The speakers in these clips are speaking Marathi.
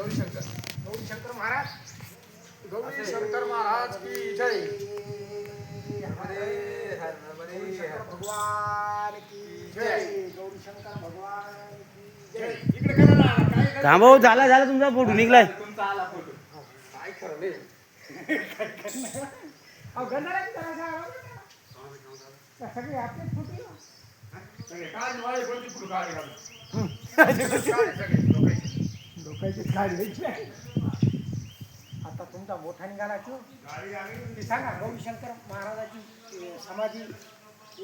गौरी शंकर. गौरी शंकर महाराज. गौरी शंकर महाराज की जय. भगवान की जय. गौरी शंकर भगवान की जय. इकडे करा ना. काय करा? थांबव झाला झाला तुमचा फोटो निघलाय. तुमचा आला फोटो. काय खरं नाही. अहो, गंधाराची येतो. सगळे आपले काय कोणती? काय सगळे घ्यायची आहे. आता तुमचा मोठा निघाला तो. गाडी आली. ते सांगा गौरी शंकर महाराजाची समाधी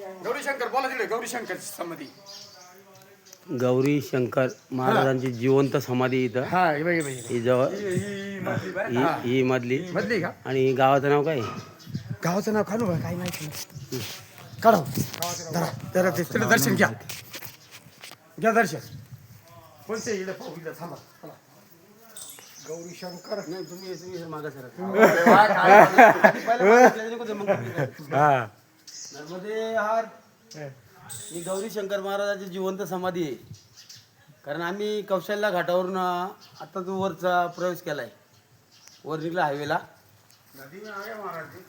अं, गौरी शंकर बोला तिकडे गौरी शंकर समाधी. गौरी शंकर महाराजांची जिवंत समाधी इथं. हा जवळ. ही- ही मधली मधली. का? आणि गावाचं नाव काय? गावाचं नाव काढू का काही माहिती नाही. काढा. ते तिला दर्शन घ्या. घ्या दर्शन. कोणते इकडे पाहू इकडे थांबा चला. गौरी शंकर. नाही तुम्ही तुम्ही मागा सर. हा. नर्मदे हार. ही गौरी शंकर महाराजाची जिवंत समाधी आहे. कारण आम्ही कौशल्या घाटावरून आता जो वरचा प्रवेश केलाय वर निघला हायवेला.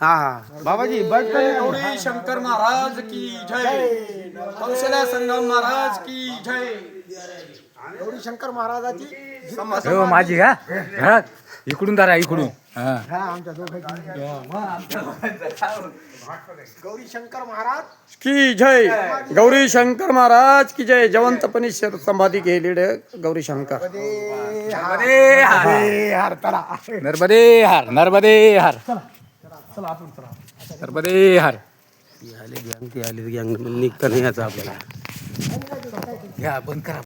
हा हा. बाबाजी बट गौरी शंकर महाराज की जय. कौशल्या संगम महाराज की जय. गौरी शंकर महाराजाची हो माझी का? हा इकडून दारा इकडून. हा. हा आमच्या दोघांची. गौरी शंकर महाराज. की जय गौरी शंकर महाराज की जय जवंतपणी शर- समाधी गेलेले गौरी शंकर. नर्मदे नर्मदे हार. हार. तरा नर्मदे हार नर्मदे हार. चला. आपण चला. नर्मदे हार. आली गँग ती आली गँग निघता नाही यायचं आपल्याला. घ्या बंद करा.